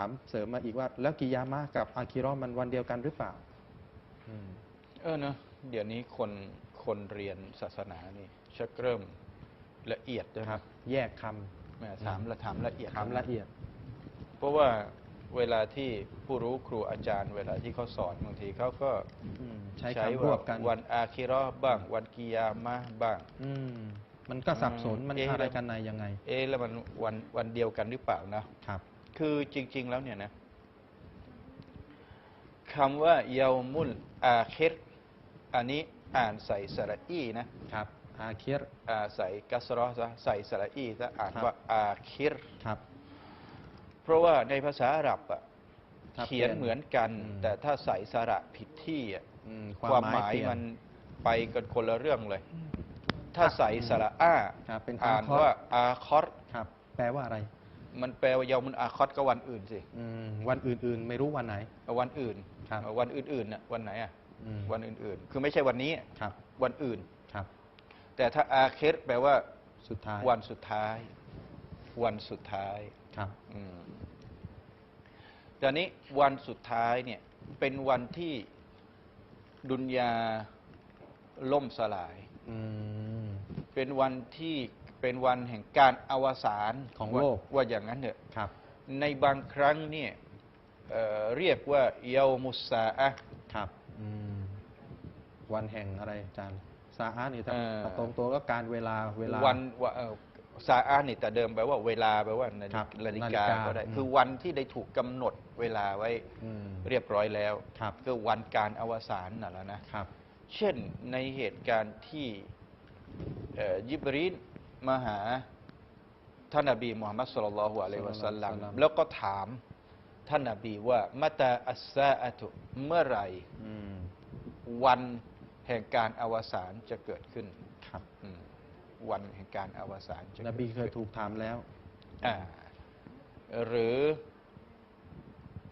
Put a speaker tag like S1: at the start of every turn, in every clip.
S1: ามเสริมมาอีกว่า แล้วกิยามะกับอาคิเราะห์มันวันเดียวกันหรือเปล่าอืม
S2: เออเนอะเดี๋ยวนี้คนคนเรียนศาสนานี่ชักเริ่มละเอียดนะ
S1: ค
S2: ค
S1: รั
S2: รับบ
S1: แยกคำ
S2: แม่ถามละถามละเอียด
S1: ถามละเอียด
S2: เพราะว่าเวลาที่ผู้รู้ครูอาจารย์ เวลาที่เขาสอนบางทีเขาก็
S1: อืมใช้
S2: ใช้
S1: คำรว
S2: ว่า
S1: บกัน
S2: วันอาคิเราะห์บ้าง วันกิยามะห์บ้าง
S1: อืมมันก็สับสน
S2: อืม
S1: มัน
S2: เอ๊ะ
S1: อะไรกันในยังไง
S2: เอ๊ะแล้วมันวันวันเดียวกันหรือเปล่านะ
S1: ครับ
S2: คือจริง ๆ แล้วเนี่ยนะคำว่าเยามุลอาคิรอันนี้อ่านใส่สระอีนะ
S1: ครับอาคิร
S2: อ่าใส่กัสรอซะใส่สระอีซะอ่าน
S1: ครับ
S2: ว่าอาคิร
S1: ครับ
S2: เพราะว่าในภาษาอาหรับอะ
S1: ถ้า
S2: เขียน
S1: เปลี่ยน
S2: เหมือนกัน
S1: อืม
S2: แต่ถ้าใส่สระผิดที่อะ
S1: อืม
S2: ความหมาย
S1: เปลี่ย
S2: มันไปกันคนละเรื่องเลย ถ้าใส่สระอ้า
S1: ครับเป็น
S2: อ่าน
S1: อาคอร
S2: ว่าอาคอร
S1: ครับแปลว่าอะไร
S2: มันแปลว่าเยามุนอาคอรก็วันอื่นสิ
S1: อืมวันอื่นๆ ไม่รู้วันไหน
S2: วันอื่น
S1: ครับ
S2: วันอื่นๆน่ะวันไหนอะ
S1: อืม
S2: วันอื่นๆ คือไม่ใช่วันนี้
S1: ครับ
S2: วันอื่น
S1: ครับ
S2: แต่ถ้าอาเคสแปลว่า
S1: สุดท้าย
S2: วันสุดท้าย วันสุดท้าย
S1: ครับ
S2: อืมตอนนี้วันสุดท้ายเนี่ย เป็นวันที่ดุนยาล่มสลาย
S1: อืม
S2: เป็นวันที่ เป็นวันแห่งการอวสาน
S1: ของ
S2: ว่า
S1: โลก
S2: ว่าอย่างนั้นเถอะ
S1: ครับ
S2: ในบางครั้งเนี่ยเอ่อเรียกว่าเยามุสซาอะห์
S1: ครับอืมวันแห่งอะไรอาจารย์ซาอานี่ถ้า
S2: เอ่อ
S1: ถ้าตรงตัวก็การเวลาเวลา
S2: วันว่าเอ่อซาอะห์นี่แต่เดิมแปลว่าเวลาแปลว่านาฬิ
S1: ครับ
S2: นาฬิ
S1: นาฬิ
S2: กากาก็ได้
S1: อืม
S2: คือวันที่ได้ถูกกำหนดเวลาไว้
S1: อืม
S2: เรียบร้อยแล้ว
S1: ครับ
S2: คือวันการอวสานน่ะแล้วนะ
S1: ครับ
S2: เช่นในเหตุการณ์ที่เอ่อยิบรีน มาหาท่านนบีมุฮัมมัดสุลลัลลอฮุอะลัยฮิวะสัลลัม
S1: ศ็อลลัลลอฮุอะลัยฮิวะซัลลัม
S2: แล้วก็ถามท่านนบีว่ามาตาอัสซาอะตุเมื่อไหร่
S1: อืม
S2: วันแห่งการอวสานจะเกิดขึ้น
S1: ครับ
S2: อืมวันแห่งการอวสานจะ
S1: น
S2: กิด
S1: บีเคย
S2: ขึ้น
S1: ถูกถามแล้ว
S2: อ่าหรือ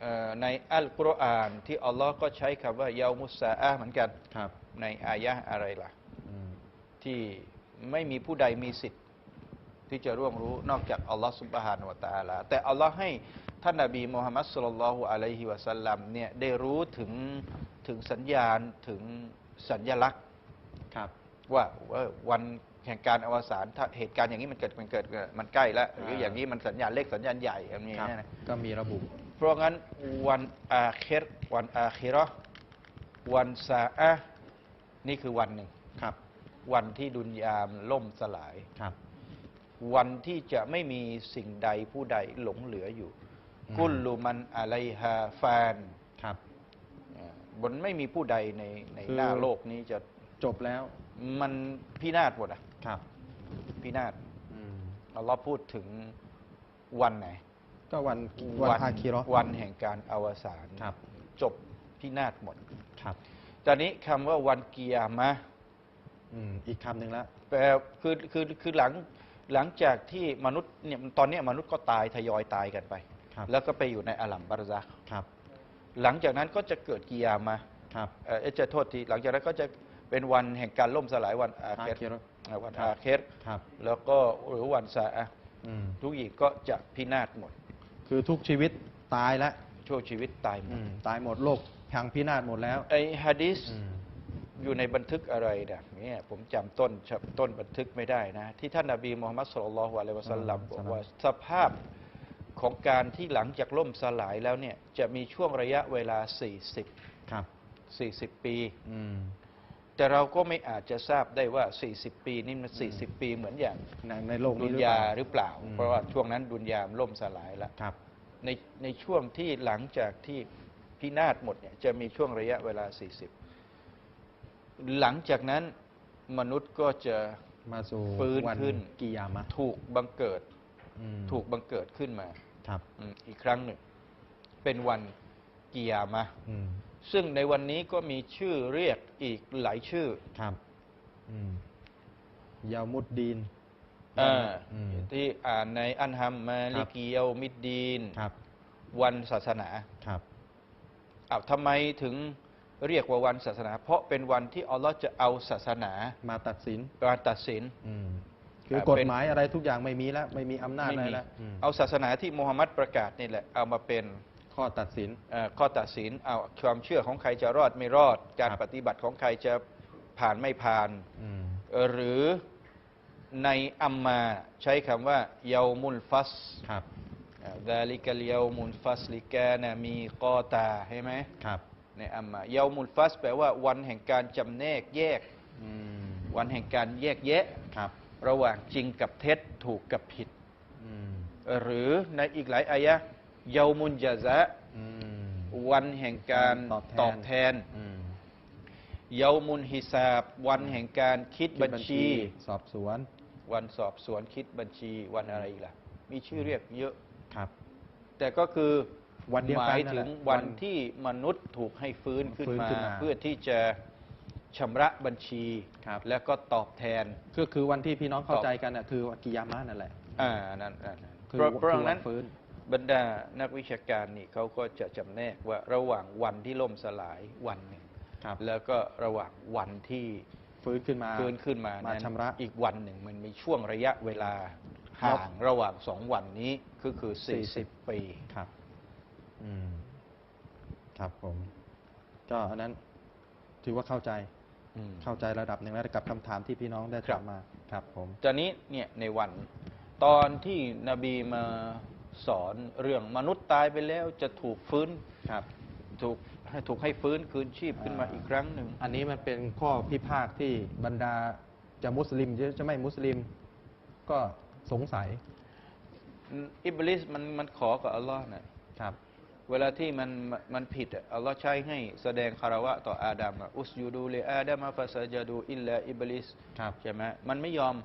S2: เอ่อในอัลกุรอานที่อัลลอฮ์ก็ใช้คำว่าเยามุสซาอะห์เหมือนกัน
S1: ครับ
S2: ในอายะห์อะไรล่ะ
S1: อืม
S2: ที่ ไม่มีผู้ใดมีสิทธิ์ที่จะร่วงรู้นอกจากอัลลอฮ์สุบฮานาวะตะอาลาแต่อัลลอฮ์ให้ท่านนบีมูฮัมมัดสุลลัลลอฮุอะลัยฮิวะสัลลัมเนี่ยได้รู้ถึงถึงสัญญาณถึงสัญญลักษณ์
S1: ครับ
S2: ว่าเออวันแห่งการอวสานถ้าเหตุการณ์อย่างนี้มันเกิดมันเกิดมันใกล้แล้วหรืออย่างนี้มันสัญญาณเล็กสัญญาณใหญ่อย่างนี้
S1: ครับ
S2: นะ
S1: ก็มีระบุ
S2: เพราะงั้นวันอาเครวันอาคิเราะห์วันซาอะห์นี่คือวันหนึ่ง
S1: ครับ
S2: วันที่ดุนยามล่มสลาย
S1: ครับ
S2: วันที่จะไม่มีสิ่งใดผู้ใดหลงเหลืออยู่
S1: อืม
S2: กุลลุมันอะไรฮาฟาน
S1: ครับ
S2: อ่าบนไม่มีผู้ใดในใน
S1: คือ
S2: หน้าโลกนี้จะ
S1: จบแล้ว
S2: มันพินาศหมดอะ
S1: ครับ
S2: พินาศ
S1: อืม
S2: อัลลอฮ์พูดถึงวันไหน
S1: ก็วันวันอาคิเราะห์
S2: วันแห่งการอวสาน
S1: ครับ
S2: จบพินาศหมด
S1: ครับ
S2: ตอนนี้คำว่าวันกิยามะห์
S1: อืมอีกคำหนึ่งแล้ว
S2: แปลคือคือคือหลังหลังจากที่มนุษย์เนี่ยตอนเนี้ยมนุษย์ก็ตายทยอยตายกันไป
S1: ครับ
S2: แล้วก็ไปอยู่ในอาลัมบารซักห์
S1: ครับ
S2: หลังจากนั้นก็จะเกิดกิยามะห์
S1: ครับ
S2: เอ่อเอ่อจะโทษทีหลังจากนั้นก็จะเป็นวันแห่งการล่มสลายวันอา
S1: อา
S2: เค
S1: คิ
S2: ร
S1: เราะห์
S2: อ่าวัน
S1: ครับ
S2: อาเคร
S1: ครับ
S2: แล้วก็หรือวันซาอะห์
S1: อืม
S2: ทุกอย่างก็จะพินาศหมด
S1: คือทุกชีวิตตายแล้ว
S2: ช่วงชีวิตตายหม
S1: อื
S2: ด
S1: มตายหมดโลกพังพินาศหมดแล้ว
S2: ไอ้ฮะดิษ
S1: อืม
S2: อยู่ในบันทึกอะไรเนี่ยเนี่ยผมจำต้นต้นบันทึกไม่ได้นะ ที่ท่านนบีมูฮัมมัดสุลลัลลอฮุอะลัยฮิวะสัลลัมบอกว่าสภาพของการที่หลังจากล่มสลายแล้วเนี่ยจะมีช่วงระยะเวลา 40
S1: ครับ
S2: 40 ปี
S1: อืม
S2: แต่เราก็ไม่อาจจะทราบได้ว่า 40 ปีนี่มัน 40 ปีเหมือนอย่าง
S1: ในในโลก
S2: ดุ
S1: นี้
S2: น
S1: หรือเป
S2: ยา
S1: ล่า
S2: หรือเปล่า
S1: อืม
S2: เพราะว่าช่วงนั้นดุนยามล่มสลายแล้ว
S1: ครับ
S2: ในในช่วงที่หลังจากที่พินาศหมดเนี่ยจะมีช่วงระยะเวลา 40 หลังจากนั้นมนุษย์ก็จะ
S1: มาสู่
S2: ฟื้น
S1: วัน
S2: ขึ้น
S1: กิยามะห์
S2: ถูกบังเกิด
S1: อืม
S2: ถูกบังเกิดขึ้นมา
S1: ครับ
S2: อืมอีกครั้งหนึ่ง เป็นวันกิยามะห์
S1: อืม
S2: ซึ่งในวันนี้ก็มีชื่อเรียกอีกหลายชื่อ
S1: ครับอืมยามุดดีน
S2: อ่า
S1: อืม
S2: ที่อ่านในอันฮัมมาลิกิเยามิดดีน
S1: ครับ
S2: วันศาสนา
S1: ครับ
S2: อ้าวทำไมถึง เรียกว่าวันศาสนา เพราะเป็นวันที่อัลลอฮ์จะเอาศาสนา
S1: มาตัดสิน
S2: มาตัดสิน
S1: อืมคือกฎหมายอะไรทุกอย่างไม่มีแล้ว ไม่มีอำนาจ
S2: ไม่
S1: อะไร
S2: มี
S1: แล้วอืม
S2: เอาศาสนาที่มูฮัมหมัดประกาศนี่แหละเอามาเป็น
S1: ข้อตัดสิน
S2: เอ่อข้อตัดสินเอาความเชื่อของใครจะรอดไม่รอด การ
S1: ครับ
S2: ปฏิบัติของใครจะผ่านไม่ผ่าน
S1: อืม
S2: เอ่อหรือในอัมมาใช้คำว่าเยามุลฟัส
S1: ครับ
S2: ดาลิกลเยามุลฟัสลิกานะมีกอตาใช่ไหม
S1: ครับ
S2: ในอัมมาเยามุลฟัส แปลว่าวันแห่งการจำแนกแยก
S1: อืม
S2: วันแห่งการแยกแยะ
S1: ครับ
S2: ระหว่างจริงกับเท็จถูกกับผิด
S1: อืม
S2: หรือในอีกหลายอายะเยามุนจาซะ
S1: อืม
S2: วันแห่งการ
S1: ต
S2: ต
S1: อ
S2: อ
S1: บบแท
S2: แท
S1: น
S2: น
S1: อืม
S2: เยามุนฮิซาบ วันแห่งการคิดบัญชี
S1: สอบสวน
S2: วันสอบสวนคิดบัญชี วันอะไรอีกล่ะ มีชื่อเรียกเยอะ
S1: ครับ
S2: แต่ก็คือ
S1: วันเดียว
S2: ห
S1: กัน
S2: มาย
S1: นั่น
S2: ถึ
S1: แห
S2: ง
S1: ละ
S2: วัน
S1: วัน
S2: ที่มนุษย์ถูกให้ฟื้นขึ้น
S1: ฟื้น
S2: มา
S1: ขึ้นมา
S2: เพื่อที่จะชำระบัญชี
S1: ครับ
S2: แล้วก็ตอบแทน
S1: ก็คือวันที่พี่น้องเข้า
S2: ตอบ
S1: ใจกันน่ะคือวันกิยามะนั่นแหละ
S2: อ่านั่นนั่นนั่น
S1: คือ
S2: เพราะเพราะ
S1: คือวั
S2: นั้น
S1: ฟื้น
S2: บรรดานักวิชาการนี่เขาก็จะจำแนกว่าระหว่างวันที่ล่มสลายวันหนึ่ง
S1: ครับ
S2: แล้วก็ระหว่างวันที่
S1: ฟื้นขึ้นมา
S2: ฟื้นขึ้นมา
S1: มา
S2: นั้น
S1: ชำระ
S2: อีกวันหนึ่งมันมีช่วงระยะเวลาห่างระหว่างสองวันนี้ก็คือ 40 ปี
S1: ครับ อืม ครับผม ก็อันนั้นถือว่าเข้าใจ
S2: อืม
S1: เข้าใจระดับหนึ่งแล้วกับคำถามที่พี่น้องได้
S2: ครั
S1: ถา
S2: บ
S1: มมา ครับ ผม
S2: ตอนนี้เนี่ยในวัน ตอนที่นบีมาสอนเรื่องมนุษย์ตายไปแล้วจะถูกฟื้น
S1: ครับ
S2: ถูกให้ถูกให้ฟื้นคืนชีพขึ้นมา
S1: อ่า
S2: อีกครั้งหนึ่ง
S1: อันนี้มันเป็นข้อพิพาทที่บรรดาจะมุสลิมหรือจะไม่มุสลิม ก็สงสัย
S2: อิบลิสมันมันขอกับอัลลอฮ์นะ
S1: ครับ
S2: เวลาที่มันมันผิดอะอัลลอฮ์ใช้ให้แสดงคารวะต่ออาดัมอะอุสยูดูเลอาดัมฟาซาจาดูอิลลาอิบลิส
S1: ครับ
S2: ใช่ไหมมันไม่ยอม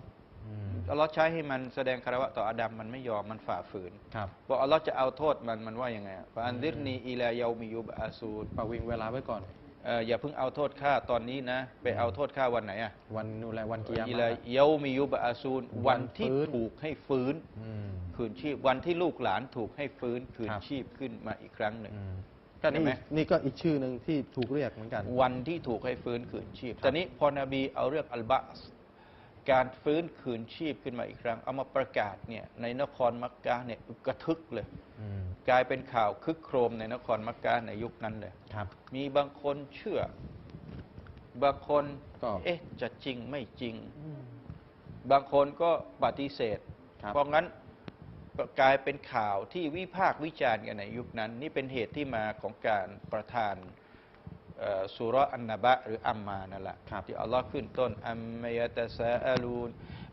S1: อืม
S2: อัลลอฮ์ใช้ให้มันแสดงคารวะต่ออาดัมมันไม่ยอมมันฝ่าฝืน
S1: ครับ
S2: บอกอัลลอฮ์จะเอาโทษมันมันว่ายังไงฟาอันดิรนีอิลาเยามิยุบอาซูน
S1: ปะวิงเวลาไว้ก่อน
S2: เอ่ออย่าเพิ่งเอาโทษข้าตอนนี้นะ ไปเอาโทษข้าวันไหนอะ
S1: วันนู่นแหละวันกิยามะ
S2: อิลาเยามิยุบอาซูนวันที่
S1: วันฟื้น
S2: ถูกให้ฟื้น
S1: อืม
S2: คืนชีพวันที่ลูกหลานถูกให้ฟื้นคืน
S1: ครับ
S2: ชีพขึ้นมาอีกครั้งหนึ่ง
S1: อืมก็
S2: เห็
S1: นี่
S2: นไหม
S1: นี่ก็อีกชื่อหนึ่งที่ถูกเรียกเหมือนกัน
S2: วันที่ถูกให้ฟื้นคืนชีพ
S1: ครับ
S2: ตอนนี้พอนบีเอาเรื่องอัลบาส การฟื้นคืนชีพขึ้นมาอีกครั้ง เอามาประกาศเนี่ยในนครมักกะเนี่ยอึกกระทึกเลย
S1: อืม
S2: กลายเป็นข่าวคึกโครมในนครมักกะในยุคนั้นเลย
S1: ครับ
S2: มีบางคนเชื่อบางคน
S1: ก็
S2: เอ๊ะจะจริงไม่จริง
S1: อืม
S2: บางคนก็ปฏิเสธ
S1: ครับ
S2: เพราะงั้นก็กลายเป็นข่าวที่วิพากษ์วิจารณ์กันในยุคนั้น นี่เป็นเหตุที่มาของการประทานเอ่อ สุเราะห์อันนบะหรืออัมมานั่นแหละ
S1: ครับ
S2: ที่อัลลอฮ์ขึ้นต้นอัมมายะตะซาอาลูน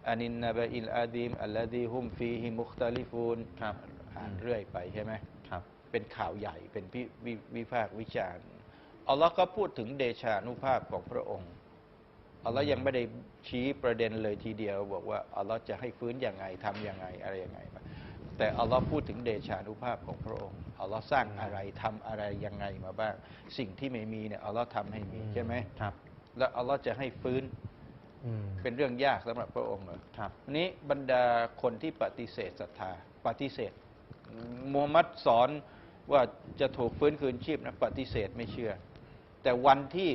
S2: อานินนบะอิลอาดีมอัลลดีฮุมฟีฮิมุคตาลิฟูน
S1: ครับ
S2: อ่านเรื่อยไปใช่ไหม
S1: ครับ
S2: เป็นข่าวใหญ่เป็นพิวิวิพากษ์วิจารณ์อัลลอฮ์ก็พูดถึงเดชานุภาพของพระองค์อัลลอฮ์ยังไม่ได้ชี้ประเด็นเลยทีเดียว บอกว่าอัลลอฮ์จะให้ฟื้นยังไงทำยังไงอะไรยังไง แต่อัลลอฮ์พูดถึงเดชานุภาพของพระองค์อัลลอฮ์สร้างอะไรทำอะไรยังไงมาบ้าง สิ่งที่ไม่มีเนี่ยอัลลอฮ์ทำให้มีใช่ไหม
S1: ครับ
S2: แล้วอัลลอฮ์จะให้ฟื้น
S1: อืม
S2: เป็นเรื่องยากสำหรับพระองค์เหรอ
S1: ครับ
S2: วันนี้บรรดาคนที่ปฏิเสธศรัทธา ปฏิเสธมูฮัมหมัดสอนว่าจะถูกฟื้นคืนชีพนะปฏิเสธไม่เชื่อ แต่วันที่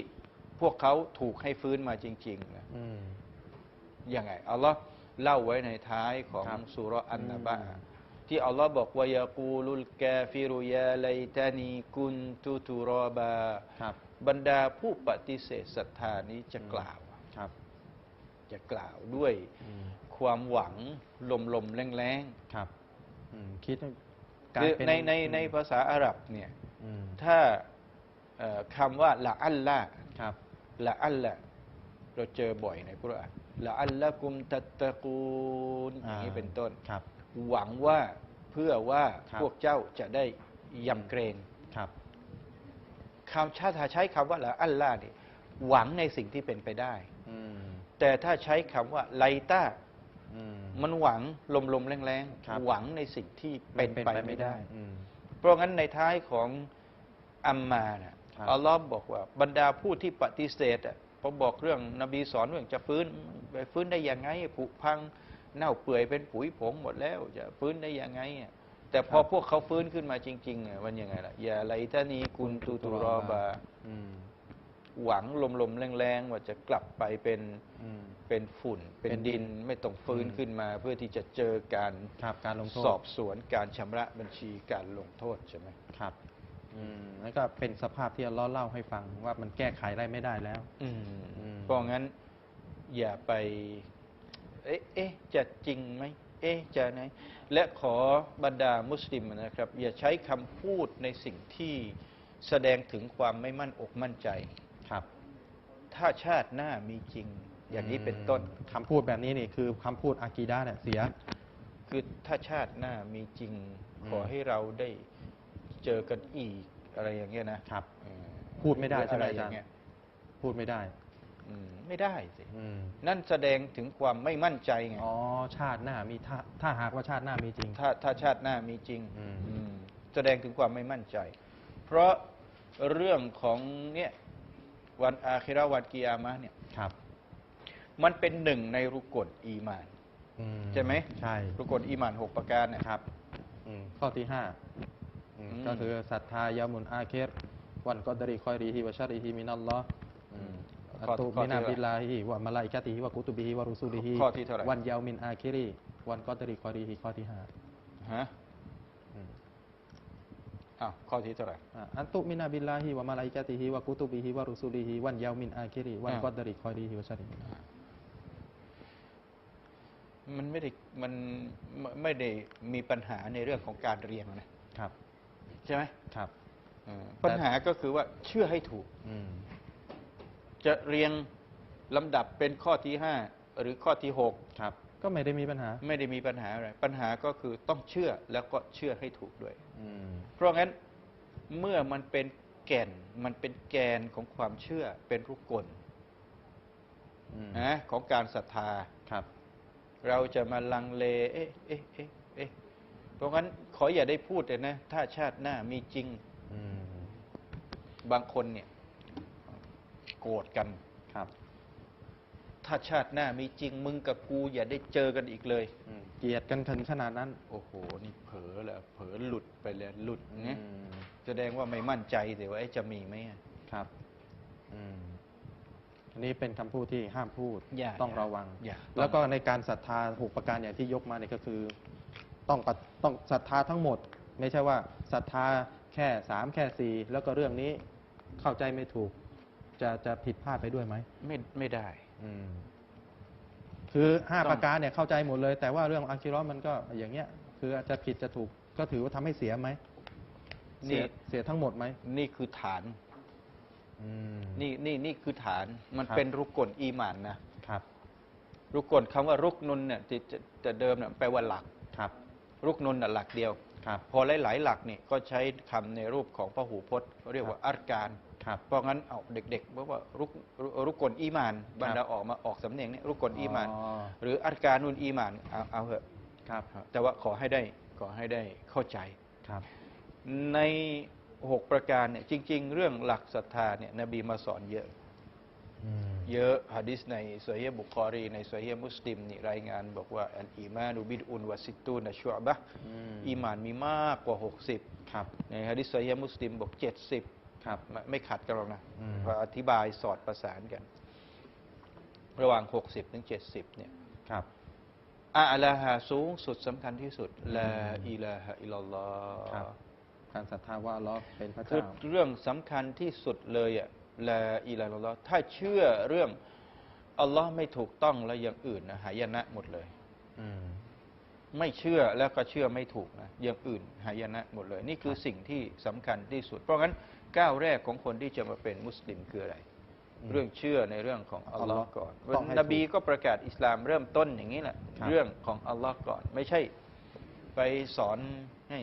S2: พวกเขาถูกให้ฟื้นมาจริงๆนะ
S1: อืม
S2: ยังไงอัลลอฮ์เล่าไว้ในท้ายของ
S1: ครับ
S2: สุเราะห์อันนบะ
S1: อืม
S2: ที่อัลลอฮ์บอกว่ายากูลุลกาฟิรุยาไลตานีกุนตุตุรอบา
S1: ครับ
S2: บรรดาผู้ปฏิเสธศรัทธานี้จะกล่าว
S1: ครับ
S2: จะกล่าวด้วย
S1: อืม
S2: ความหวังลมลมๆแรงๆ
S1: ครับอืมคิดว่าการ
S2: คือ
S1: เป็น
S2: ในใน
S1: อืม
S2: ในภาษาอาหรับเนี่ย
S1: อืม
S2: ถ้าเอ่อคำว่าละอัลละ
S1: ครับ
S2: ละอัลละเราเจอบ่อยในกุรอานละอัลละกุมตัตตะกูนอย่างนี้เป็นต้น
S1: ครับ
S2: หวังว่าเพื่อว่า
S1: ครับ
S2: พวกเจ้าจะได้ยำเกรง
S1: ครับ
S2: คำชาถ้าใช้คำว่าละอัลละนี่หวังในสิ่งที่เป็นไปได้
S1: อืม
S2: แต่ถ้าใช้คำว่าไลต้า
S1: อืม
S2: มันหวังลมลมๆแรง
S1: ครับ
S2: ๆ หวังในสิ่งที่เป็นไปไม่ได้
S1: อืม
S2: เพราะงั้นในท้ายของอัมมาน่ะ
S1: ครับ
S2: อัลลอฮ์บอกว่าบรรดาผู้ที่ปฏิเสธอะพอบอกเรื่องนบีสอนเรื่องจะฟื้นไปฟื้นได้ยังไงผุพัง เน่าเปื่อยเป็นผุยผงหมดแล้ว จะฟื้นได้ยังไงอะแต่พอพวกเขาฟื้นขึ้นมาจริงๆอะมันยังไงล่ะอย่าไลตานีกุนตูตุรอบา
S1: อืม
S2: หวังลมๆแรงๆว่าจะกลับไปเป็น
S1: อืม
S2: เป็นฝุ่นเป็น
S1: เป็น
S2: ดินไม่ต้องฟื้น
S1: อืม
S2: ขึ้นมา เพื่อที่จะเจอการ
S1: ครับการลงโทษ
S2: สอบสวนการชำระบัญชีการลงโทษใช่ไหม
S1: ครับอืมแล้วก็เป็นสภาพที่อัลเลอฮ์เล่าให้ฟังว่ามันแก้ไขอะไรไม่ได้แล้ว
S2: อืม
S1: อืม
S2: เพราะงั้นอย่าไป เอ๊ะเอ๊ะจะจริงไหมเอ๊ะจะไหนและขอบรรดามุสลิมนะครับ อย่าใช้คำพูดในสิ่งที่แสดงถึงความไม่มั่นอกมั่นใจ
S1: ครับ
S2: ถ้าชาติหน้ามีจริง อย่างนี้เป็นต้น
S1: คำพูดแบบนี้นี่คือคำพูดอากีดะห์เนี่ยเสีย
S2: คือถ้าชาติหน้ามีจริง
S1: อืม
S2: ขอให้เราได้เจอกันอีกอะไรอย่างเงี้ยนะครับเออ
S1: พูดไม่ได้ใช่ไหม
S2: อะ
S1: อาจารย์
S2: ย่งเงี้ย
S1: พูดไม่ได้
S2: อืม ไม่ได้สิ
S1: อืม
S2: นั่นแสดงถึงความไม่มั่นใจไง
S1: อ๋อชาติหน้ามีถ้าถ้าหากว่าชาติหน้ามีจริง
S2: ถ้าถ้าชาติหน้ามีจริง
S1: อืม
S2: อืมแสดงถึงความไม่มั่นใจ เพราะเรื่องของเนี่ยวันอาคิเราะห์วันกิยามะห์เนี่ย
S1: ครับ
S2: มันเป็นหนึ่งในรุกลอีมาน
S1: อื
S2: ใช่ไหม
S1: ใช่
S2: รุกลอีมานหกประการเนี่ย
S1: ครับอืมข้อที่ห้าอืม
S2: อืม
S1: ก็คือศรัทธายามุนอาเครวันกอดริคอยรีฮิวะชาริฮิมินัลลอฮ์
S2: อืม
S1: อัต
S2: ข้อ
S1: ตุ
S2: ข้อ
S1: มินา
S2: ที่
S1: บิลลาฮิวะมาลาอิกะติฮิวะกุตุบิฮิวะรุซูลิฮิ
S2: ข้อที่เท่าไหร่
S1: วันยาวมินอาคิรีวันกอดริคอยรีฮิข้อที่ห้า
S2: ฮะ
S1: อืม
S2: อ้าวข้อที่เท่าไหร่
S1: อะอันตุมินาบิลลาฮิวะมาลาอิกะติฮิวะกุตุบิฮิวะรุซูลิฮิวันยาวมินอาคิรีวัน
S2: อ่า
S1: กอดริคอยรีฮิวะชาริฮิ
S2: มันไม่ได้มันไม่ไม่ได้มีปัญหาในเรื่องของการเรียนนะครับ ใช่ไหม
S1: ครับ
S2: เออปัญหาก็คือว่าเชื่อให้ถูก
S1: อืม
S2: จะเรียงลำดับเป็นข้อที่ห้าหรือข้อที่หก
S1: ครับ ก็ไม่ได้มีปัญหา
S2: ไม่ได้มีปัญหาอะไร ปัญหาก็คือต้องเชื่อแล้วก็เชื่อให้ถูกด้วย
S1: อืม
S2: เพราะงั้นเมื่อมันเป็นแก่นมันเป็นแกนของความเชื่อเป็นรุกกล
S1: อืม
S2: นะของการศรัทธา
S1: ครับ
S2: เราจะมาลังเล เอ๊ะเอ๊ะเอ๊ะเอ๊ะเพราะงั้นขออย่าได้พูดเลยนะ ถ้าชาติหน้ามีจริง
S1: อืม
S2: บางคนเนี่ย โกรธกัน
S1: ครับ
S2: ถ้าชาติหน้ามีจริงมึงกับกูอย่าได้เจอกันอีกเลย
S1: อืมเกลียดกันถึงขนาดนั้น
S2: โอ้โห นี่เผลอแล้วเผลอหลุดไปเลยหลุด
S1: อื
S2: เนี่ย
S1: ม
S2: แสดงว่าไม่มั่นใจแต่ว่าเอ๊ะจะมีไหมอะ
S1: ครับอืมอันนี้เป็นคำพูดที่ห้ามพูด
S2: อย่า
S1: ต้องระวัง
S2: อย่า
S1: แล้วก็ในการศรัทธาหกประการอย่างที่ยกมาเนี่ยก็คือ ต้องปฏิต้องศรัทธาทั้งหมด ไม่ใช่ว่าศรัทธาแค่สามแค่สี่แล้วก็เรื่องนี้เข้าใจไม่ถูก จะจะผิดพลาดไปด้วยไหม
S2: ไม่ไม่ได้
S1: อืม คือห้า
S2: ต้อง
S1: ประการเนี่ยเข้าใจหมดเลย แต่ว่าเรื่องอาคิเรอห์มันก็อย่างเงี้ย คือจะผิดจะถูกก็ถือว่าทำให้เสียไหมเสี
S2: นี่
S1: ยเสียทั้งหมดไหม
S2: นี่คือฐาน
S1: อืม
S2: นี่นี่นี่คือฐานมัน
S1: ครับ
S2: เป็นรุกกลอีหมานนะ
S1: ครับ
S2: รุกกลคำว่ารุกนุนเนี่ยที่จะจะเดิมเนี่ยแปลว่าหลัก
S1: ครับ
S2: รุกนุนน่ะหลักเดียว
S1: ครับ
S2: พอหลายๆหลักเนี่ยก็ใช้คำในรูปของพหูพจน์เรียกว่าอัรการ
S1: ครับ
S2: เพราะงั้นเอาเด็กๆเพราะว่ารุกรุรุกกลอีหมานบรรดาออกมาออกสำเนียงเนี่ยรุกกลอีหมาน
S1: อ๋อ
S2: หรืออัรการนุนอีหมานเอาเอาเหอะ
S1: ครับ
S2: แต่ว่าขอให้ได้ขอให้ได้เข้าใจ
S1: ครับ
S2: ในหกประการเนี่ยจริง ๆ เรื่องหลักศรัทธาเนี่ยนบีมาสอนเยอะ
S1: อืม
S2: เยอะฮะดิษในโซเฮียบุคอรี ในโซเฮียมุสลิมนี่รายงานบอกว่าอันอีมานุบิดอุนวะซิตตูนะชัวบะห์
S1: อืม
S2: อีมานมีมากกว่า 60
S1: ครับ
S2: ในฮะดิษโซเฮียมุสลิมบอก 70
S1: ครับ
S2: ไม่ไม่ขัดกันหรอกนะ
S1: อืม
S2: เพราะอธิบายสอดประสานกัน ระหว่าง 60ถึง70เนี่ย
S1: ครับ
S2: อาลาฮาสูงสุดสำคัญที่สุดลาอิลาฮะอิลลัลลอ
S1: ครับ
S2: ฮ์
S1: การศรัทธาว่าอัลเลอฮ์เป็นพระ
S2: คือ
S1: เจ้า
S2: เรื่องสำคัญที่สุดเลยอะลาอิลาฮะอิลลัลลอฮ์ถ้าเชื่อเรื่องอัลลอฮ์ไม่ถูกต้องแล้วอย่างอื่นนะหายนะหมดเลย
S1: อืม
S2: ไม่เชื่อแล้วก็เชื่อไม่ถูกนะอย่างอื่นหายนะหมดเลย นี่คือสิ่งที่สำคัญที่สุด เพราะงั้นก้าวแรกของคนที่จะมาเป็นมุสลิมคืออะไร
S1: อืม
S2: เรื่องเชื่อในเรื่องของอัลลอฮ์
S1: อัลลอฮ์
S2: ก่อน
S1: ต้องให้
S2: นบีก็ประกาศอิสลามเริ่มต้นอย่างนี้แหละ
S1: ครับ
S2: เรื่องของอัลลอฮ์ก่อน ไม่ใช่ไปสอนให้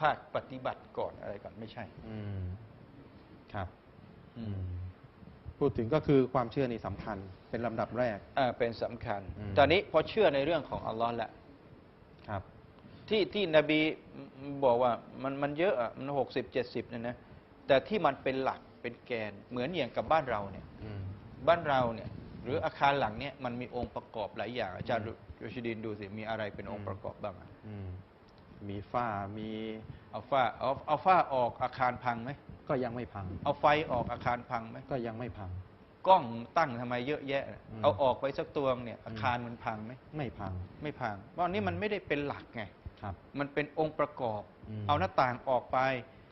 S2: ภาคปฏิบัติก่อนอะไรก่อนไม่ใช่
S1: อืมครับ
S2: อื
S1: อื
S2: ม
S1: มพูดถึงก็คือความเชื่อนี่สำคัญ เป็นลำดับแรก
S2: อ่าเป็นสำคัญ
S1: อืม
S2: ตอนนี้พอเชื่อในเรื่องของอัลลอฮ์แล้ว
S1: ครับ
S2: ที่ที่นบีบอกว่ามันมันเยอะอะมันหกสิบเจ็ดสิบเนี่ยนะแต่ที่มันเป็นหลักเป็นแกนเหมือนอย่างกับบ้านเราเนี่ย
S1: อืม
S2: บ้านเราเนี่ย หรืออาคารหลังเนี่ยมันมีองค์ประกอบหลายอย่าง อาจารย์
S1: อืม
S2: รชิดินดูสิมีอะไรเป็นอง
S1: อื
S2: ค์
S1: ม
S2: ประกอบบ้างอะ
S1: อืมมีฝ้ามี
S2: เอาฝ้าเอาเอาฝ้าออกอาคารพังไหม
S1: ก็ยังไม่พัง
S2: เอาไฟออกอาคารพังไหม
S1: ก็ยังไม่พัง
S2: กล้องตั้งทำไมเยอะแยะ
S1: อืม
S2: เอาออกไปสักตัวเนี่ยอาคารมันพังไหม
S1: ไม่พัง
S2: ไม่พังเพราะอันนี้มันไม่ได้เป็นหลักไง
S1: ครับ
S2: มันเป็นองค์ประกอบ
S1: อืม
S2: เอาหน้าต่างออกไป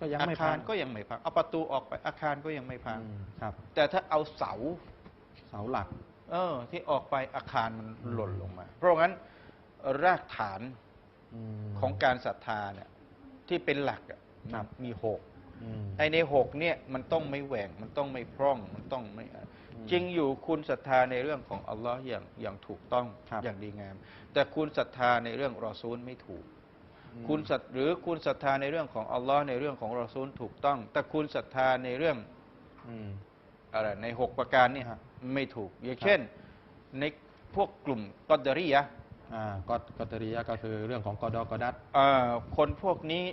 S1: ก็ยัง
S2: อา
S1: ไม่
S2: คา
S1: พั
S2: รงก็ยังไม่พังเอาประตูออกไปอาคารก็ยังไม่พัง
S1: อืมครับ
S2: แต่ถ้าเอาเสา
S1: เสาหลัก
S2: เออ ที่ออกไปอาคารมันหล่นลงมา เพราะงั้นรากฐาน
S1: ม
S2: ของการศรัทธาเนี่ยที่เป็นหลักอะ
S1: ครับ
S2: มีหก
S1: อืม
S2: ไอในหกเนี่ยมันต้องไม่แหว่งมันต้องไม่พร่องมันต้องไม่อะ
S1: อืม
S2: จริงอยู่คุณศรัทธาในเรื่องของอัลลอฮ์อย่างอย่างถูกต้อง
S1: ครับ
S2: อย่างดีงาม แต่คุณศรัทธาในเรื่องรอซูลไม่ถูก
S1: อืม
S2: คุณศรัทหรือคุณศรัทธาในเรื่องของอัลลอฮ์ในเรื่องของรอซูลถูกต้อง แต่คุณศรัทธาในเรื่อง
S1: อืม
S2: อะไรในหกประการเนี่ย
S1: ครับ
S2: ไม่ถูก อย่าง
S1: ครับ
S2: เช่น ในพวกกลุ่มกอดารียะห์
S1: อ่ากอดกอตริยะก็คือเรื่องของกอดอกอดัต
S2: อ่าคนพวกนี้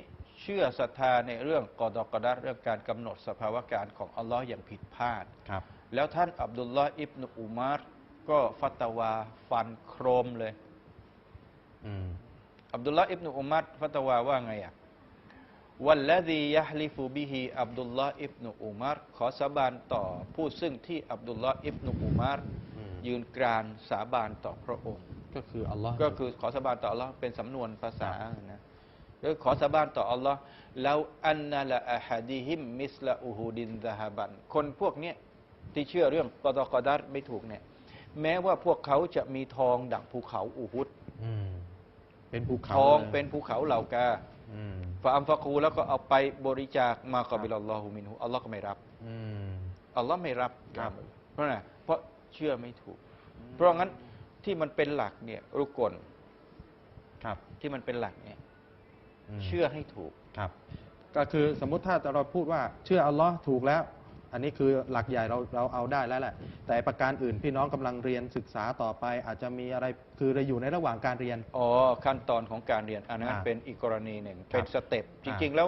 S2: เชื่อศรัทธาในเรื่องกอดอกอดัตเรื่องการกำหนดสภาวะการของอัลลอฮ์อย่างผิดพลาด
S1: ครับ
S2: แล้วท่านอับดุลลอฮ์อิบนุอุมารก็ฟัตวาฟันโครมเลย
S1: อืม
S2: อับดุลลอฮ์อิบนุอุมารฟัตวาว่าไงอะวันละดียะฮลิฟูบิฮิอับดุลลอฮ์อิบนุอุมารขอสาบานต่อผู้ซึ่งที่อับดุลลอฮ์อิบนุอุมาร
S1: อืม
S2: ยืนกรานสาบานต่อพระองค์
S1: ก็คืออัลลอฮ์
S2: ก็คือขอสาบานต่ออัลลอฮ์เป็นสำนวนภาษานะก็ขอสาบานต่ออัลลอฮ์แล้วอันนาละอะฮัดิฮิมมิสละอูฮูดินซะฮาบัน คนพวกเนี้ยที่เชื่อเรื่องกอดอกอดัรไม่ถูกเนี่ย แม้ว่าพวกเขาจะมีทองดั่งภูเขาอูฮุด
S1: อืม เป็นภูเขา
S2: ทอง
S1: ลย
S2: เป็นภูเขาเหล่ากา
S1: อืม
S2: ฟาอัมฟากูแล้วก็เอาไปบริจาคมากอบิลลอฮุมินฮูอัลลอฮ์ก็ไม่รับ
S1: อืม
S2: อัลลอฮ์ไม่รับ
S1: ครับ
S2: เพราะอะไรเพราะเชื่อไม่ถูก เพราะงั้นที่มันเป็นหลักเนี่ยรุกล
S1: ครับ
S2: ที่มันเป็นหลักเนี่ย
S1: ม
S2: เชื่อให้ถูก
S1: ครับ ก็คือสมมุติถ้าเราพูดว่าเชื่ออัลลอฮ์ถูกแล้ว อันนี้คือหลักใหญ่เราเราเอาได้แล้วแหละ แต่ประการอื่นพี่น้องกำลังเรียนศึกษาต่อไป อาจจะมีอะไรคือเราอยู่ในระหว่างการเรียน
S2: อ๋อขั้นตอนของการเรียนอันนั้น
S1: อ่า
S2: เป็นอีกกรณีหนึ่ง
S1: ครับ
S2: เป็นสเต็ปจ
S1: อ่า
S2: ริง ๆ แล้ว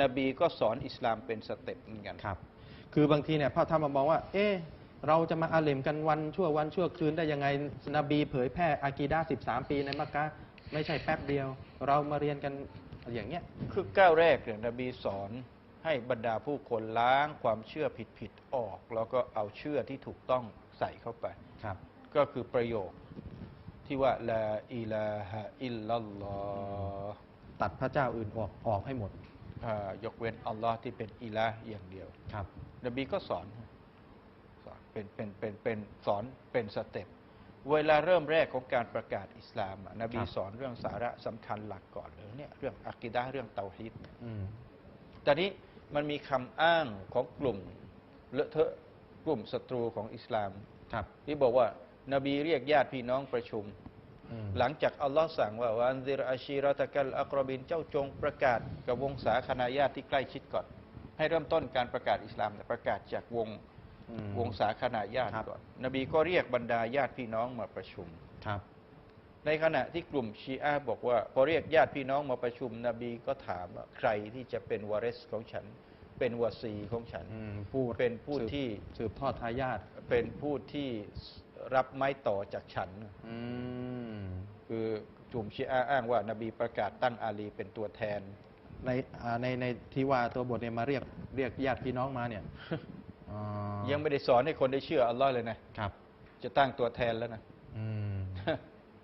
S2: นบีก็สอนอิสลามเป็นสเต็ปเหมือนกัน
S1: ครับ คือบางทีเนี่ยพระธรรมมองว่า เอ๊ะเราจะมาอาเลมกันวันชั่ววันชั่วคืนได้ยังไงนบีเผยแพร่อากีดา13 ปีในมักกะห์ไม่ใช่แป๊บเดียว เรามาเรียนกันอย่างเงี้ย
S2: คือก้าวแรกเนี่ยนบีสอน ให้บรรดาผู้คนล้างความเชื่อผิดๆออก แล้วก็เอาเชื่อที่ถูกต้องใส่เข้าไป
S1: ครับ
S2: ก็คือประโยคที่ว่าลาอิลาฮะอิลลัลลอฮ์
S1: ตัดพระเจ้าอื่นออกออกให้หมด
S2: อ่ายกเว้นอัลลอฮ์ที่เป็นอิลาห์อย่างเดียว
S1: ครับ
S2: นบีก็สอนสอนเป็นเป็นเป็นเป็นสอนเป็นสเต็ปเวลาเริ่มแรกของการประกาศอิสลามอะนบี
S1: ครับ
S2: สอนเรื่องสาระสำคัญหลักก่อนเลยเนี่ยเรื่องอักิดะห์เรื่องเตาฮิดเนี่ย
S1: อืม
S2: แต่นี้ มันมีคำอ้างของกลุ่มเลอะเทอะกลุ่มศัตรูของอิสลาม
S1: ครับ
S2: ที่บอกว่านบีเรียกญาติพี่น้องประชุม
S1: อืม
S2: หลังจากอัลลอฮ์สั่งว่าวันซิรอาชีรอตะกัลอักรบินเจ้าจงประกาศกับวงศาคณาญาติที่ใกล้ชิดก่อน ให้เริ่มต้นการประกาศอิสลามแต่ยประกาศจากวง
S1: อืม
S2: วงศาคณาญาติ
S1: ครับ
S2: ก่อน นบีก็เรียกบรรดาญาติพี่น้องมาประชุม
S1: ครับ
S2: ในขณะที่กลุ่มชีอะห์บอกว่า พอเรียกญาติพี่น้องมาประชุมนบีก็ถามว่าใครที่จะเป็นวาเรสของฉัน เป็นวาซีของฉัน
S1: อืมผู้
S2: เป็นผู้
S1: สืบ
S2: ที่
S1: สืบทอดทายาท
S2: เป็นผู้ที่รับไม้ต่อจากฉัน
S1: อืม
S2: คือกลุ่มชีอะห์อ้างว่านบีประกาศตั้งอาลีเป็นตัวแทน
S1: ในอ่าในในที่ว่าตัวบทเนี่ยมาเรียกเรียกญาติพี่น้องมาเนี่ยอ๋อ
S2: ยังไม่ได้สอนให้คนได้เชื่ออัลลอฮ์เลยนะ
S1: ครับ
S2: จะตั้งตัวแทนแล้วนะ
S1: อืม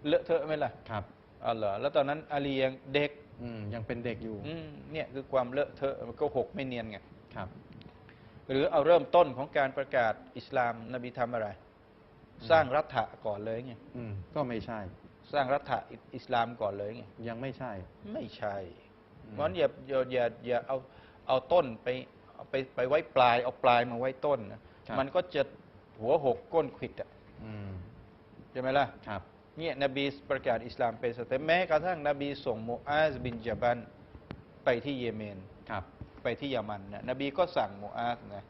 S2: เลอะเทอะไหมล่ะ
S1: ครับ
S2: อ๋อเหรอแล้วตอนนั้นอาลียังเด็ก
S1: อืมยังเป็นเด็กอยู่
S2: อืมเนี่ยคือความเลอะเทอะมันก็หกไม่เนียนไง
S1: ครับ
S2: หรือเอาเริ่มต้นของการประกาศอิสลามนบีทำอะไร
S1: อืม
S2: สร้างรัฐะก่อนเลยไง
S1: อืมก็ไม่ใช่
S2: สร้างรัฐะอิสลามก่อนเลยไง
S1: ยังไม่ใช่
S2: ไม่ใช่
S1: อืม
S2: เพราะฉะนั้นอย่าอย่าอย่าอย่าเอาเอาต้นไปเอาไปไปไว้ปลายเอาปลายมาไว้ต้นนะครับ มันก็จะหัวหกก้นขวิดอะ
S1: อืม
S2: ใช่ไหมล่ะ
S1: ครับ
S2: เนี่ยนบีประกาศอิสลามเป็นสเต็ปแม้กระทั่งนบีส่งมูอาซบินจาบันไปที่เยเมน
S1: ครับ
S2: ไปที่ยามันนะนบีก็สั่งมูอาซนะ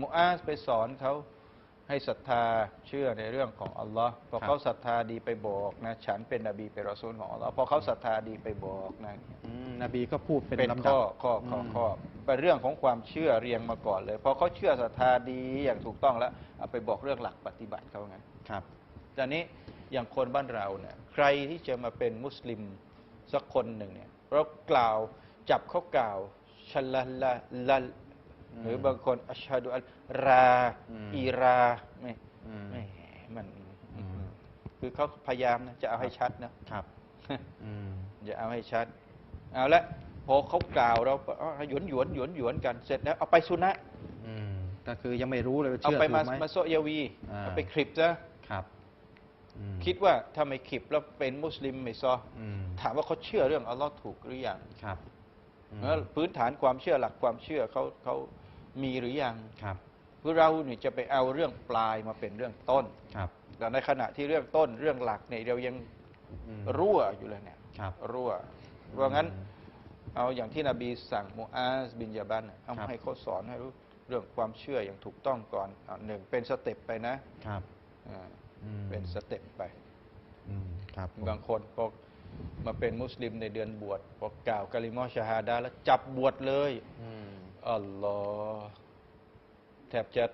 S2: มูอาซไปสอนเขาให้ศรัทธาเชื่อในเรื่องของอัลลอฮ์พอ
S1: ครับ
S2: เขาศรัทธาดีไปบอกนะฉันเป็นนบีเป็นรอซูลของอัลลอฮ์พอเขาศรัทธาดีไปบอกนะ
S1: อืมนบีก็พูดเป็น
S2: เป็น
S1: ลำดับ
S2: ข้อข้อข้อ
S1: ม
S2: ข้อเป็นเรื่องของความเชื่อเรียงมาก่อนเลยพอเขาเชื่อศรัทธาดีอย่างถูกต้องแล้วเอาไปบอกเรื่องหลักปฏิบัติเขางั้น
S1: ครับ
S2: ตอนนี้ อย่างคนบ้านเราเนี่ยใครที่จะมาเป็นมุสลิมสักคนหนึ่งเนี่ยเรากล่าวจับเขากล่าวชัลลาละละ
S1: อืม
S2: หรือบางคนอัชฮะดุอัลรา
S1: อืม
S2: อีราไม่
S1: อืม
S2: ไม่มัน
S1: อืม
S2: คือเขาพยายามนะจะเอาให้ชัดนะ
S1: ครับอืม
S2: อย่าเอาให้ชัดเอาละพอเขากล่าวเราก็อ๋อหยวนหยวนหยวนหยวนกันเสร็จแล้วเอาไปสุนะ
S1: อืมก็คือยังไม่รู้เลยว่า
S2: เอา
S1: เชื่อ
S2: ไป
S1: ถู
S2: มาก
S1: ไหม
S2: มาโซยาวี
S1: อ่า
S2: เอาไปคลิปนะครับ
S1: อืม
S2: คิดว่าถ้าไม่คลิปแล้วเป็นมุสลิมไม่ซอ
S1: อืม
S2: ถามว่าเขาเชื่อเรื่องอัลลอฮ์ถูกหรือยัง
S1: ครับอืม
S2: แล้วพื้นฐานความเชื่อหลักความเชื่อเขาเขามีหรือยัง
S1: ครับ
S2: คือเราเนี่ยจะไปเอาเรื่องปลายมาเป็นเรื่องต้น
S1: ครับ
S2: แต่ในขณะที่เรื่องต้นเรื่องหลักเนี่ยเรายัง
S1: อืม
S2: รั่วอยู่เลยเนี่ย
S1: ครับ
S2: รั่วเพราะงั้น
S1: อืม
S2: เอาอย่างที่นบีสั่งมูอาสบินยาบันน่ะเอา
S1: ครับ
S2: ให้เขาสอนให้รู้เรื่องความเชื่ออย่างถูกต้องก่อนอะหนึ่งเป็นสเต็ปไปนะครับอ่า
S1: อืม
S2: เป็นสเต็ปไป
S1: อืมครับผม
S2: บางคนพอมาเป็นมุสลิมในเดือนบวชพอกล่าวกะลิมอชฮาดาแล้วจับบวชเลย
S1: อืม
S2: อัลลอฮ์แทบจะ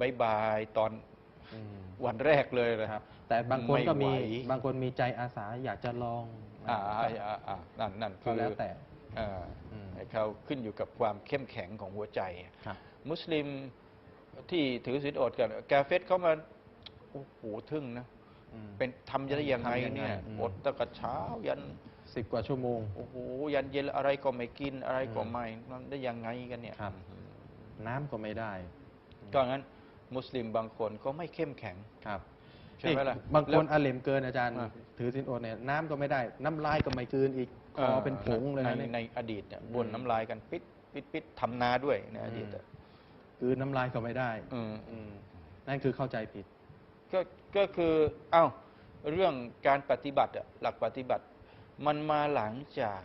S2: บายบายตอน
S1: อืม
S2: วันแรกเลยเลย
S1: ครับ แต่บางคนก็มี
S2: ไไหว
S1: บางคนมีใจอาสาอยากจะลอง
S2: อ่า
S1: นะครับ
S2: อ่าอ่านั่นนั่น
S1: ก็
S2: คือ
S1: แล้วแต่
S2: อ่า
S1: อืม
S2: ให้เขาขึ้นอยู่กับความเข้มแข็งของหัวใจ
S1: ครับ
S2: มุสลิมที่ถือศีลอดกัน กาเฟสเขามา โอ้โหทึ่งนะ
S1: อืม
S2: เป็นทำได้ยังไง
S1: ทำยังไง
S2: เนี่ย
S1: อืม
S2: อดตั้งแต่เช้ายัน
S1: สิบกว่าชั่วโมง
S2: โอ้โห ยันเย็นอะไรก็ไม่กินอะไรก็
S1: อืม
S2: ไม่มันได้ยังไงกันเนี่ย
S1: ครับ น้ำก็ไม่ได้
S2: ก็งั้นมุสลิมบางคนก็ไม่เข้มแข็ง
S1: ครับ
S2: ใช่ไหมล่ะ
S1: บางคนอาเลมเกินอาจารย์
S2: อ่า
S1: ถือสินอดเนี่ยน้ำก็ไม่ได้ น้ำลายก็ไม่กลืนอีกคอเป็นผงเลย
S2: ใน
S1: นะเนี่ย
S2: ในอดีตเนี่ย
S1: อืม
S2: บนน้ำลายกันปิดปิดปิดทำนาด้วยในอดีตอะ
S1: กลืนน้ำลายก็ไม่ได้
S2: อืม
S1: อืมนั่นคือเข้าใจผิด
S2: ก็ก็คือเอ้าเรื่องการปฏิบัติอะหลักปฏิบัติ มันมาหลังจาก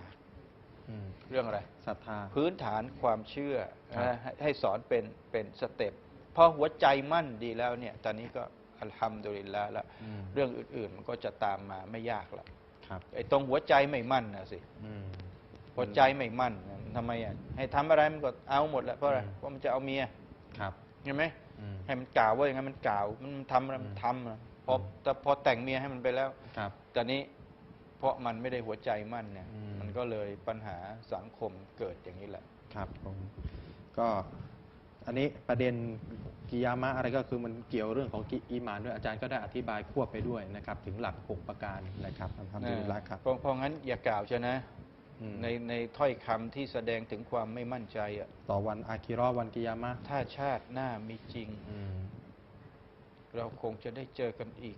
S1: อืม
S2: เรื่องอะไร
S1: ศรัทธา
S2: พื้นฐานความเชื่อ
S1: ครับ
S2: นะให้ให้สอนเป็นเป็นสเต็ปพอหัวใจมั่นดีแล้วเนี่ย ตอนนี้ก็อัลฮัมดุลิลละแล้ว
S1: อืม
S2: เรื่องอื่น ๆ มันก็จะตามมาไม่ยากละ
S1: ครับ
S2: ไอ้ตรงหัวใจไม่มั่นนะสิ
S1: อืม
S2: หัวใจไม่มั่นนะทำไมอะให้ทำอะไรมันก็เอาหมดแหละเพราะอะไร
S1: อืม
S2: เพราะมันจะเอาเมีย
S1: ครับ
S2: เห็นไหม
S1: อืม
S2: ให้มันกล่าวว่าอย่างนั้นมันกล่าว มันทำอะไรมันทำนะพอ
S1: อืม
S2: แต่พอแต่งเมียให้มันไปแล้ว
S1: ครับ
S2: ตอนนี้เพราะมันไม่ได้หัวใจมั่นเนี่ย
S1: อืม
S2: มันก็เลยปัญหาสังคมเกิดอย่างนี้แหละ
S1: ครับผมก็อันนี้ประเด็นกิยามะอะไรก็คือมันเกี่ยวเรื่องของกิอีหมานด้วยอาจารย์ก็ได้อธิบายควบไปด้วยนะครับ ถึงหลัก 6 ประการนะครับทำดีละครับ
S2: เพราะเพราะงั้นอย่ากล่าวใช่นะ
S1: อืม
S2: ในในถ้อยคำที่แสดงถึงความไม่มั่นใจอะ
S1: ต่อวันอาคิเรอวันกิยามะ
S2: ถ้าชาติหน้ามีจริง
S1: อืม
S2: เราคงจะได้เจอกันอีก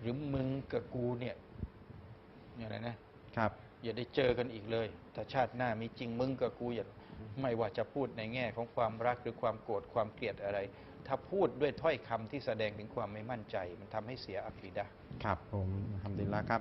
S2: หรือมึงกับกูเนี่ยอย่างไรนะ
S1: ครับ
S2: อย่าได้เจอกันอีกเลย แต่ชาติหน้ามีจริงมึงกับกูอย่าไม่ว่าจะพูดในแง่ของความรักหรือความโกรธความเกลียดอะไร ถ้าพูดด้วยถ้อยคำที่แสดงถึงความไม่มั่นใจ มันทำให้เสียอักีดะห์
S1: ครับผมทำดีละครับ